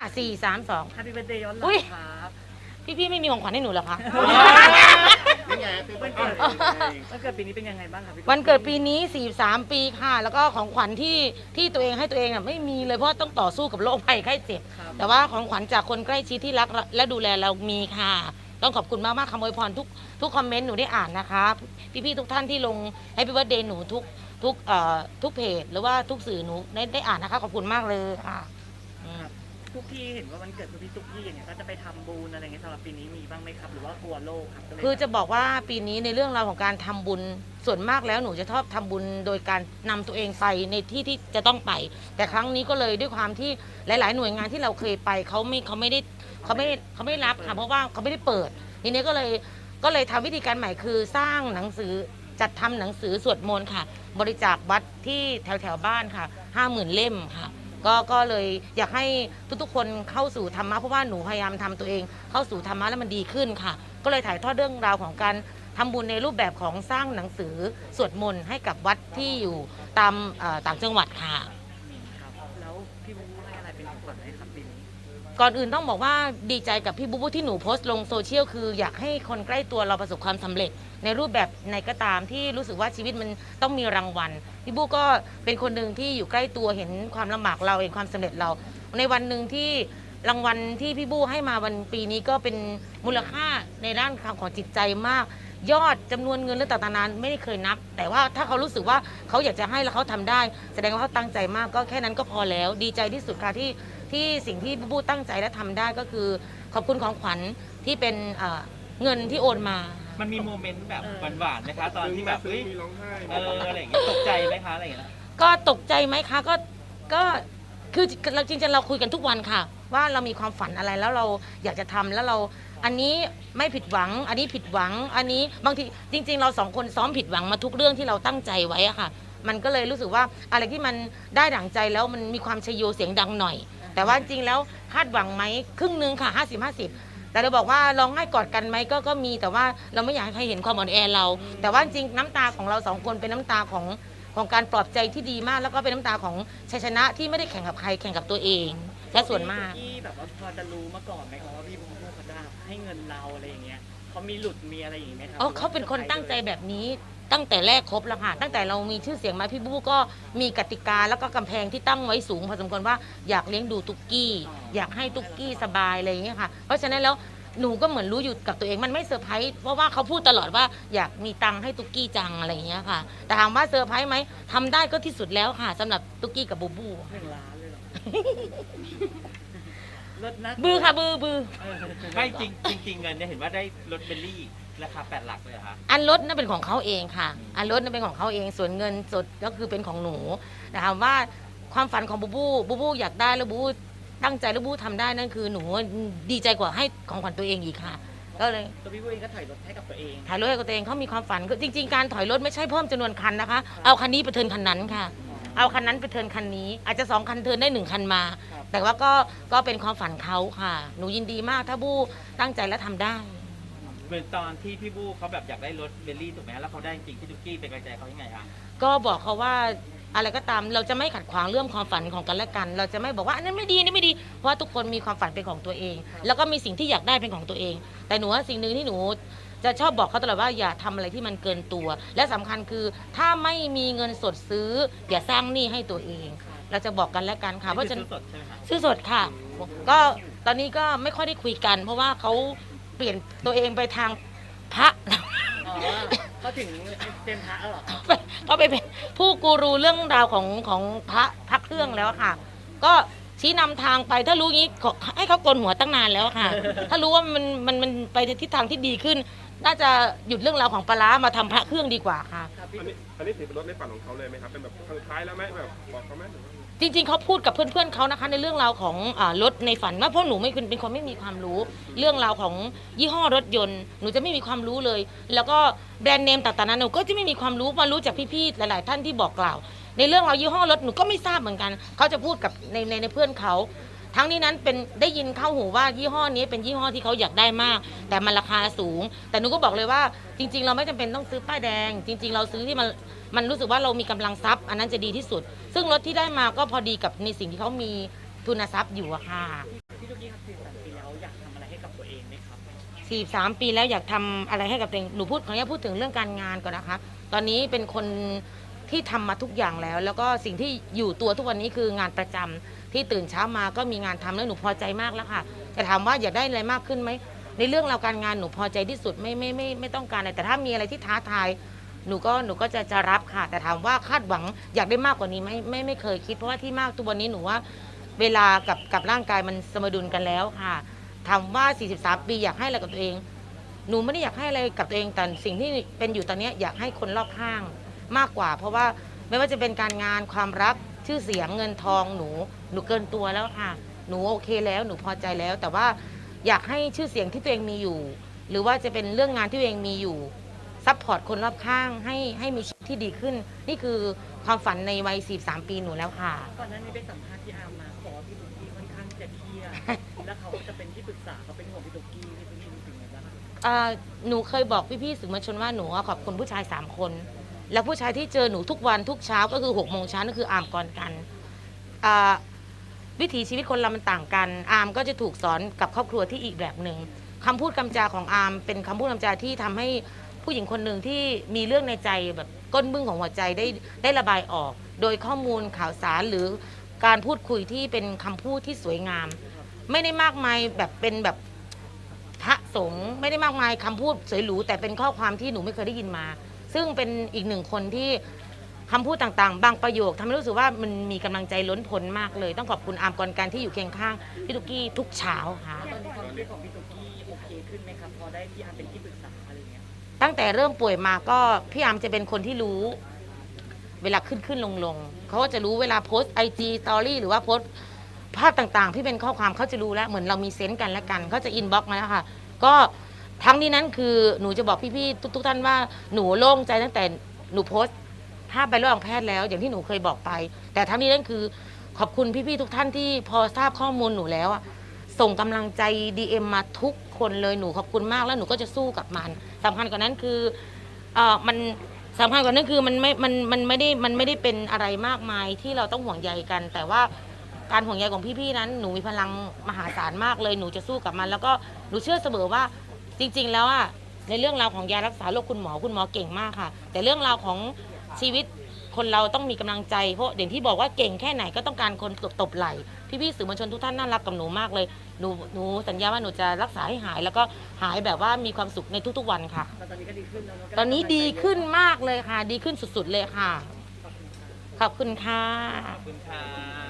อะสี่สามสอง h a p p ี b เบ t ร์ a เดย์ย้อนหลัอุ๊งย ครับพี่พี่ๆไม่มีของขวัญให้หนูเหรอคะ นี่ไงเป็นวัวันนเกิเกิดดวันเกิดปีนี้เป็นยังไงบ้างครับพี่วันเกิดปีนี้ 43 ปีค่ะ แล้วก็ของขวัญที่ที่ตัวเองให้ตัวเองอะไม่มีเลยเพราะต้องต่อสู้กับโรคภัยไข้เจ็บครับแต่ว่าของขวัญจากคนใกล้ชิดที่รักและดูแลเรามีค่ะ ต้องขอบคุณมากมากๆคำอวยพรทุกทุกคอมเมนต์หนูได้อ่านนะคะ พี่ๆทุกท่านที่ลงให้พี่เบิร์ดเดย์หนูทุกทุกเอ่อทุกเพจหรือว่าทุกสื่อหนูได้ได้อ่านนะคะ ขอบคุณมากเลยค่ะอืม ทุกที่เห็นว่าวันเกิดคุณพี่ตุ๊กกี้อย่างเงี้ยก็จะไปทำบุญอะไรเงี้ยสำหรับปีนี้มีบ้างไหมครับ หรือว่ากลัวโรคครับก็เลยคือจะบอกว่าปีนี้ในเรื่องราวของการทำบุญส่วนมากแล้วหนูจะชอบทำบุญโดยการนำตัวเองไปในที่ที่จะต้องไป แต่ครั้งนี้ก็เลยด้วยความที่หลาย ๆ หน่วยงานที่เราเคยไปเขาไม่เขาไม่ได้เขาไม่เขาไม่รับค่ะเพราะว่าเขาไม่ได้เปิด ทีนี้ก็เลยก็เลยทำวิธีการใหม่คือสร้างหนังสือจัดทำหนังสือสวดมนต์ค่ะ บริจาควัดที่แถวแถวๆบ้านค่ะห้าหมื่นเล่มค่ะ ก็ก็เลยอยากให้ทุกๆ คนเข้าสู่ธรรมะเพราะว่าหนูพยายามทำตัวเอง เข้าสู่ธรรมะแล้วมันดีขึ้นค่ะ ก็เลยถ่ายทอดเรื่องราวของการทำบุญในรูปแบบของสร้างหนังสือสวดมนต์ให้กับวัดที่อยู่ตามต่างจังหวัดค่ะแล้วพี่มุ้งให้อะไรเป็นของขวัญให้ครับปีนี้ ก่อนอื่นต้องบอกว่าดีใจกับพี่บุ๊บที่หนูโพสต์ลงโซเชียลคืออยากให้คนใกล้ตัวเราประสบความสำเร็จ ในรูปแบบไหนก็ตามที่รู้สึกว่าชีวิตมันต้องมีรางวัล พี่บุ๊ก็เป็นคนหนึ่งที่อยู่ใกล้ตัวเห็นความลำบากเราเห็นความสำเร็จเรา ในวันหนึ่งที่รางวัลที่พี่บู้ให้มาวันปีนี้ก็เป็นมูลค่าในด้านของจิตใจมาก ยอดจำนวนเงินและต่างๆนานไม่ได้เคยนับ แต่ว่าถ้าเขารู้สึกว่าเขาอยากจะให้แล้วเขาทำได้ แสดงว่าเขาตั้งใจมากก็แค่นั้นก็พอแล้ว ดีใจที่สุดค่ะที่ ที่สิ่งที่พี่บู้ตั้งใจและทำได้ก็คือ ขอบคุณของขวัญที่เป็นเอ่อเงินที่โอนมา มันมีโมเมนต์แบบเออหวานๆไหมคะ ตอนที่แบบซื้อเฮ้ยมีร้องไห้เอออะไรอย่างเงี้ยตกใจไหมคะอะไรอย่างเงี้ย ก็ตกใจไหมคะก็ก็คือเราจริงๆเราคุยกันทุกวันค่ะ ว่าเรามีความฝันอะไรแล้วเราอยากจะทำแล้วเราอันนี้ไม่ผิดหวัง อันนี้ผิดหวัง อันนี้บางทีจริง ๆ เราสองคนซ้อมผิดหวังมาทุกเรื่องที่เราตั้งใจไว้อะค่ะ มันก็เลยรู้สึกว่าอะไรที่มันได้ดั่งใจแล้วมันมีความชโยเสียงดังหน่อย แต่ว่าจริงๆแล้วคาดหวังไหมครึ่งหนึงค่ะ50 50แต่เราบอกว่าร้องไห้กอดกันไหมก็ก็มีแต่ว่าเราไม่อยากให้ใครเห็นความอ่อนแอเรา แต่ว่าจริงๆน้ำตาของเราสองคนเป็นน้ำตาของของการปลอบใจที่ดีมาก แล้วก็เป็นน้ำตาของชัยชนะที่ไม่ได้แข่งกับใครแข่งกับตัวเองและส่วนมากพี่ตุ๊กี้แบบว่าพอจะรู้มาก่อนไหมครับว่าพี่บุ๊คเขาจะให้เงินเราอะไรอย่างเงี้ยเขามีหลุดมีอะไรอย่างงี้ไหมครัอ๋อเขาเป็นคนตั้งใจแบบนี้ ตั้งแต่แรกครบแล้วค่ะตั้งแต่เรามีชื่อเสียงมาพี่บู้ก็มีกติกาแล้วก็กำแพงที่ตั้งไว้สูงพอสมควรว่าอยากเลี้ยงดูตุ๊กกี้ อยากให้ตุ๊กกี้สบายอะไรอย่างเงี้ยค่ะ เพราะฉะนั้นแล้วหนูก็เหมือนรู้อยู่กับตัวเองมันไม่เซอร์ไพรส์เพราะว่าเขาพูดตลอดว่าอยากมีตังค์ให้ตุ๊กกี้จังอะไรอย่างเงี้ยค่ะ แต่ถามว่าเซอร์ไพรส์ไหมทำได้ก็ที่สุดแล้วค่ะสำหรับตุ๊กกี้กับบูบูหนึ่งล้านเลยเหรอเลิศนะบือค่ะบือบือเออไม่จริงจริงๆเงินเนี่ยเห็นว่าได้รถเบลลี่ ราคาแปดหลักเลยเหรอคะ อันรถนั่นเป็นของเขาเองค่ะ อันรถนั่นเป็นของเขาเอง ส่วนเงินสดก็คือเป็นของหนูแต่ถามว่าความฝันของบูบูบูบูอยากได้แล้วบูบูตั้งใจแล้วบูบูทำได้นั่นคือหนูดีใจกว่าให้ของขวัญตัวเองอีกค่ะ ก็เลย ตัวพี่บุ๊คเองก็ถอยรถให้กับตัวเอง ถ่ายรถให้กับตัวเองเขามีความฝันคือจริง ๆ การถอยรถไม่ใช่เพิ่มจำนวนคันนะคะ เอาคันนี้ไปเทิร์นคันนั้นค่ะ เอาคันนั้นไปเทิร์นคันนี้ อาจจะสองคันเทิร์นได้หนึ่งคันมา ครับ แต่ว่าก็ก็เป็นความฝันเขาค่ะ หนูยินดีมากถ้าบูตั้งใจและทำได้ เหมือนตอนที่พี่บู้เขาแบบอยากได้รถเบลลี่ถูกไหมแล้วเขาได้จริงพี่ตุ๊กกี้เป็นกำลังใจเขายังไงคะก็บอกเขาว่าอะไรก็ตามเราจะไม่ขัดขวางเรื่องความฝันของกันและกัน เราจะไม่บอกว่าอันนั้นไม่ดีอันนี่ไม่ดี เพราะว่าทุกคนมีความฝันเป็นของตัวเอง แล้วก็มีสิ่งที่อยากได้เป็นของตัวเอง แต่หนูว่าสิ่งหนึ่งที่หนู จะชอบบอกเขาตลอดว่าอย่าทำอะไรที่มันเกินตัว และสำคัญคือถ้าไม่มีเงินสดซื้อ อย่าสร้างหนี้ให้ตัวเอง เราจะบอกกันและกันค่ะเพราะฉะนั้น ซื้อสดใช่ไหมคะ ซื้อสดค่ะ ก็ตอนนี้ก็ไม่ค่อยได้คุยกัน เพราะว่าเขา เปลี่ยนตัวเองไปทางพระ อ๋อเขาถึงเต็มพระแล้วเหรอครับไปเขาไปเป็นผู้กูรูเรื่องราวของของพระพระเครื่องแล้วค่ะ ก็ชี้นำทางไปถ้ารู้งี้ขอให้เขาโกนหัวตั้งนานแล้วค่ะ ถ้ารู้ว่ามันมันมันไปในทิศทางที่ดีขึ้น น่าจะหยุดเรื่องราวของปลาร้ามาทำพระเครื่องดีกว่าค่ะ ครับพี่ อันนี้อันนี้ถือเป็นรถในฝันของเขาเลยไหมครับ เป็นแบบครั้งสุดท้ายแล้วไหมแบบบอกเขาไหมหรือว่า จริงๆเขาพูดกับเพื่อนๆเขานะคะ ในเรื่องราวของอารถในฝันว่าเพราะหนูไม่เป็นคนไม่มีความรู้ เรื่องราวของยี่ห้อรถยนต์ หนูจะไม่มีความรู้เลย แล้วก็แบรนด์เนมต่างๆนั้นหนูก็จะไม่มีความรู้มารู้จากพี่ๆหลาย ๆ ท่านที่บอกกล่าว ในเรื่องราวยี่ห้อรถหนูก็ไม่ทราบเหมือนกันเขาจะพูดกับในในในเพื่อนเขา ทั้งนี้นั้นเป็นได้ยินเข้าหูว่ายี่ห้อนี้เป็นยี่ห้อที่เขาอยากได้มาก แต่มันราคาสูง แต่หนูก็บอกเลยว่าจริง ๆ เราไม่จำเป็นต้องซื้อป้ายแดง จริง ๆ เราซื้อที่มันมันรู้สึกว่าเรามีกำลังทรัพย์ อันนั้นจะดีที่สุด ซึ่งรถที่ได้มาก็พอดีกับในสิ่งที่เขามีทุนทรัพย์อยู่อะค่ะสี่สามปีแล้วอยากทำอะไรให้กับตัวเองไหมครับสี่สามปีแล้วอยากทำอะไรให้กับตัวเองหนูพูดขออนุญาตพูดถึงเรื่องการงานก่อนนะคะ ตอนนี้เป็นคนที่ทำมาทุกอย่างแล้ว แล้วก็สิ่งที่อยู่ตัวทุกวันนี้คืองานประจำ ที่ตื่นเช้ามาก็มีงานทำแล้วหนูพอใจมากแล้วค่ะแต่ถามว่าอยากได้อะไรมากขึ้นไหมในเรื่องเราการงานหนูพอใจที่สุดไม่ไม่ไม่ไม่ต้องการอะไรแต่ถ้ามีอะไรที่ท้าทายหนูก็หนูก็จะจะรับค่ะ แต่ถามว่าคาดหวังอยากได้มากกว่านี้ไหมไม่ไม่เคยคิด เพราะว่าที่มากตัววันนี้หนูว่าเวลากับกับร่างกายมันสมดุลกันแล้วค่ะถามว่า 43 ปีอยากให้อะไรกับตัวเอง หนูไม่ได้อยากให้อะไรกับตัวเองแต่สิ่งที่เป็นอยู่ตอนนี้อยากให้คนรอบข้างมากกว่า เพราะว่าไม่ว่าจะเป็นการงานความรัก ชื่อเสียงเงินทองหนู หนูเกินตัวแล้วค่ะ หนูโอเคแล้วหนูพอใจแล้ว แต่ว่าอยากให้ชื่อเสียงที่ตัวเองมีอยู่ หรือว่าจะเป็นเรื่องงานที่ตัวเองมีอยู่ซัพพอร์ตคนรอบข้างให้ให้มีชีวิตที่ดีขึ้น นี่คือความฝันในวัย 43 ปีหนูแล้วค่ะ ก่อนหน้านี้ไปสัมภาษณ์พี่อาร์มมาเขาบอกว่าพี่ตุ๊กกี้ค่อนข้างจะเครียด แล้วเขาจะเป็นที่ปรึกษาเขาเป็นห่วงพี่ตุ๊กกี้พี่ตุ๊กกี้รู้สึกไงบ้างอ่าหนูเคยบอกพี่ๆสื่อมวลชนว่าหนูอะขอบคุณผู้ชายสามคน แล้วผู้ชายที่เจอหนูทุกวันทุกเช้าก็คือหกโมงเช้านั่นคืออามกรกันอ่าวิถีชีวิตคนเรามันต่างกัน อามก็จะถูกสอนกับครอบครัวที่อีกแบบหนึ่งคำพูดคำจาของอามเป็นคำพูดคำจาที่ทำให้ผู้หญิงคนหนึ่งที่มีเรื่องในใจแบบก้นบึ้งของหัวใจได้ได้ระบายออก โดยข้อมูลข่าวสารหรือการพูดคุยที่เป็นคำพูดที่สวยงาม ไม่ได้มากมายแบบเป็นแบบพระสงฆ์ไม่ได้มากมายคำพูดสวยหรูแต่เป็นข้อความที่หนูไม่เคยได้ยินมา ซึ่งเป็นอีกหนึ่งคนที่คำพูดต่างๆ บางประโยคทำให้รู้สึกว่ามันมีกำลังใจล้นพ้นมากเลย ต้องขอบคุณอามกรการที่อยู่เคียงข้างพี่ตุกกี้ทุกเช้าค่ะ ตอนนี้ความครียดของพี่ตุ๊กกี้โอเคขึ้นไหมครับพอได้พี่อาร์มเป็นที่ปรึกษาอะไรอย่างเงี้ยตั้งแต่เริ่มป่วยมาก็พี่อามจะเป็นคนที่รู้ เวลาขึ้นขึ้นลงลงเขาก็จะรู้เวลาโพสไอจีสตอรี่หรือว่าโพสต์ภาพต่างๆที่เป็นข้อความเขาจะรู้แล้วเหมือนเรามีเซนต์กันและกันเขาจะอินบ็อกมาแล้วค่ะ ก็ ทั้งนี้นั้นคือหนูจะบอกพี่ๆทุก ๆ ท่านว่าหนูโล่งใจตั้งแต่หนูโพสต์ภาพใบรับรองแพทย์แล้ว อย่างที่หนูเคยบอกไป แต่ทั้งนี้นั้นคือขอบคุณพี่ๆทุกท่านที่พอทราบข้อมูลหนูแล้วอะส่งกำลังใจ DM มาทุกคนเลยหนูขอบคุณมากแล้วหนูก็จะสู้กับมันสำคัญกว่านั้นคือเออมันสำคัญกว่านั้นคือมันไม่มันมันไม่ได้มันไม่ได้เป็นอะไรมากมายที่เราต้องห่วงใยกัน แต่ว่าการห่วงใยของพี่ๆนั้น หนูมีพลังมหาศาลมากเลยหนูจะสู้กับมัน แล้วก็หนูเชื่อเสมอว่า จริงๆแล้วอะในเรื่องราวของยารักษาโรคคุณหมอคุณหมอเก่งมากค่ะ แต่เรื่องราวของชีวิตคนเราต้องมีกำลังใจเพราะอย่างที่บอกว่าเก่งแค่ไหนก็ต้องการคนตบตบไหลพี่ๆสื่อมวลชนทุกท่านน่ารักกับหนูมากเลยหนูหนูสัญญาว่าหนูจะรักษาให้หาย แล้วก็หายแบบว่ามีความสุขในทุกๆวันค่ะแต่ตอนนี้ก็ดีขึ้นแล้วเะตอนนี้ดีขึ้นมากเลยค่ะ ดีขึ้นสุดๆเลยค่ะ ขอบคุณค่ะ ขอบคุณค่ะ